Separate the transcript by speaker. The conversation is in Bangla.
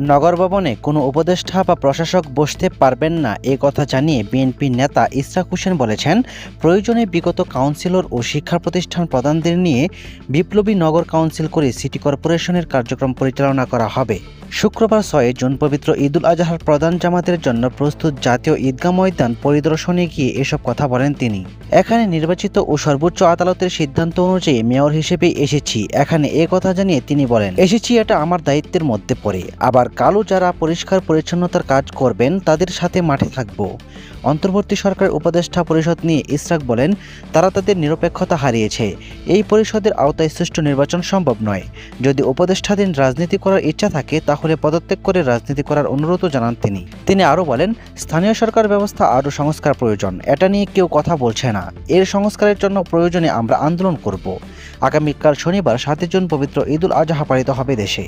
Speaker 1: নগর ভবনে কোনো উপদেষ্টা বা প্রশাসক বসতে পারবেন না, এ কথা জানিয়ে বিএনপির নেতা ইসরাক হোসেন বলেছেন, প্রয়োজনে বিগত কাউন্সিলর ও শিক্ষা প্রতিষ্ঠান প্রধানদের নিয়ে বিপ্লবী নগর কাউন্সিল করে সিটি কর্পোরেশনের কার্যক্রম পরিচালনা করা হবে। শুক্রবার ছয় জুন পবিত্র ঈদুল আজহার প্রধান জামাতের জন্য প্রস্তুত জাতীয় ঈদগাহ ময়দান পরিদর্শনে গিয়ে এসব কথা বলেন তিনি। এখানে নির্বাচিত ও সর্বোচ্চ আদালতের সিদ্ধান্ত অনুযায়ী মেয়র হিসেবে এসেছি। এখানে এ কথা জানিয়ে তিনি বলেন, এসেছি এটা আমার দায়িত্বের মধ্যে পড়ে। আবার কালো যারা পরিষ্কার পরিচ্ছন্নতার কাজ করবেন, তাদের সাথে মাঠে থাকব। অন্তর্বর্তী সরকার উপদেষ্টা পরিষদ নিয়ে ইসরাক বলেন, তারা তাদের নিরপেক্ষতা হারিয়েছে। এই পরিষদের আওতায় সুষ্ঠু নির্বাচন সম্ভব নয়। যদি উপদেষ্টাধীন রাজনীতি করার ইচ্ছা থাকে তাহলে পদত্যাগ করে রাজনীতি করার অনুরোধও জানান তিনি। তিনি আরও বলেন, স্থানীয় সরকার ব্যবস্থা আরও সংস্কার প্রয়োজন, এটা নিয়ে কেউ কথা বলছে না। এর সংস্কারের জন্য প্রয়োজনে আমরা আন্দোলন করব। আগামীকাল শনিবার সাতই জুন পবিত্র ঈদুল আজহা পালিত হবে দেশে।